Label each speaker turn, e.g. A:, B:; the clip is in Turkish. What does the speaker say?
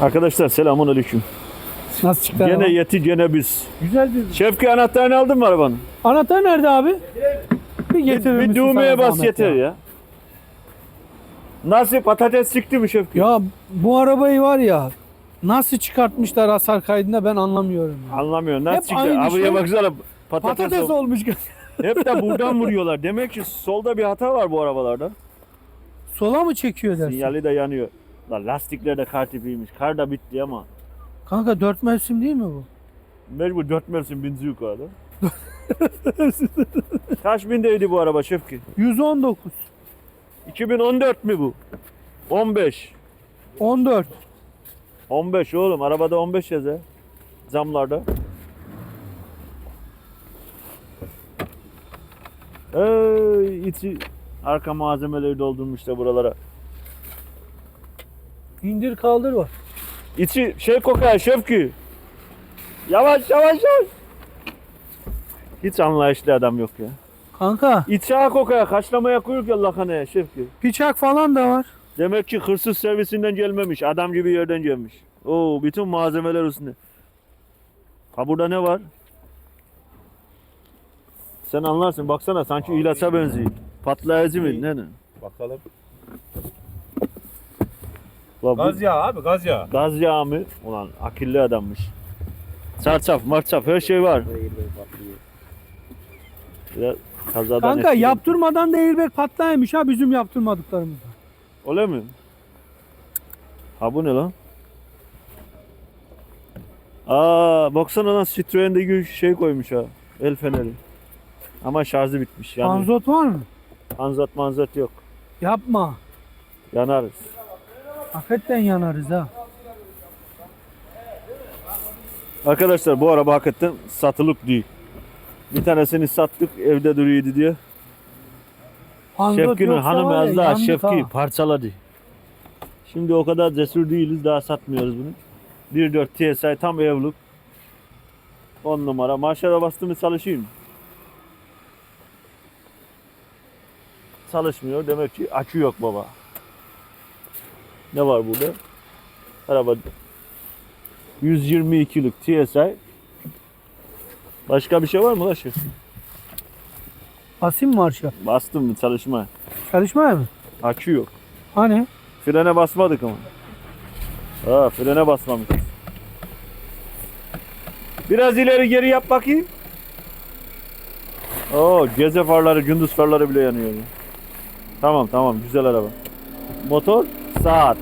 A: Arkadaşlar selamun aleyküm.
B: Nasıl çıktı
A: Gene
B: araba?
A: yeti gene biz.
B: Güzel bir...
A: Şefki anahtarını aldın mı arabanın?
B: Anahtar nerede abi? Bir
A: Bir,
B: getirir
A: bir
B: misin
A: düğmeye
B: sana
A: bas
B: zahmet
A: yeter ya. Nasıl patates çıktı mı Şefki?
B: Ya bu arabayı var ya nasıl çıkartmışlar hasar kaydında ben anlamıyorum. ya.
A: Anlamıyorum. Nasıl
B: Hep
A: çıktı?
B: aynı
A: Abiye
B: şey.
A: baksana patates,
B: Patates
A: ol-
B: olmuş.
A: Hep de buradan vuruyorlar. Demek ki solda bir hata var bu arabalarda.
B: Sola mı çekiyor dersin?
A: Sinyali de yanıyor. La lastikler de kar tipiymiş. Kar da bitti ama.
B: Kanka dört mevsim değil mi bu?
A: Mecbur dört mevsim binzi yukarıda. Kaç bindeydi bu araba Şefki?
B: 119.
A: 2014 mi bu? 15.
B: 14.
A: 15 oğlum. Arabada 15 yazar. Zamlarda. Ey içi arka malzemeleri doldurmuş da buralara.
B: İndir kaldır var.
A: İçi şey kokar Şefki. Yavaş yavaş yavaş. Hiç anlayışlı adam yok ya.
B: Kanka
A: İçi ha kokar. Kaçlamaya kuyruk ya lahaneye Şefki.
B: bıçak falan da var.
A: Demek ki hırsız servisinden gelmemiş. Adam gibi yerden gelmiş. Oo bütün malzemeler üstünde. Ha burada ne var? Sen anlarsın. Baksana sanki ilaça benziyor. Patlayıcı mı? Ne ne?
C: Bakalım.
A: Ulan bu
C: Gaz yağı abi gaz yağı.
A: gaz yağı mı? Ulan akıllı adammış. Çarçaf, marçaf her şey var. Ya, kazadan
B: Kanka
A: etkilen-
B: yaptırmadan da airbag patlaymış ha bizim yaptırmadıklarımızda.
A: Öyle mi? Ha bu ne lan? Aa baksana lan Citroen'de gibi şey koymuş ha. El feneri. Ama şarjı bitmiş. Yani
B: Panzot var mı?
A: anzat manzat yok.
B: Yapma.
A: Yanarız.
B: Hakikaten yanarız ha.
A: Arkadaşlar bu araba hakikaten satılık değil. Bir tanesini sattık evde duruyordu diye.
B: Panzot
A: Şefki'nin
B: yoksa
A: hanımı
B: var ya,
A: az daha
B: yandık ha.
A: parçaladı. Şimdi o kadar cesur değiliz daha satmıyoruz bunu. 1.4 TSI tam evlilik. 10 numara. Marşara bastığımı çalışayım. Çalışmıyor. Demek ki akü yok baba. Ne var burada? Araba 122'lik TSI. Başka bir şey var mı la şef?
B: Basayım mı marşa?
A: Bastım mı çalışma.
B: Çalışmıyor mu?
A: Akü yok.
B: Hani?
A: Frene basmadık ama. Ha frene basmamışız. Biraz ileri geri yap bakayım. Oo gece farları, gündüz farları bile yanıyor. ya. Tamam tamam güzel araba. Motor saat.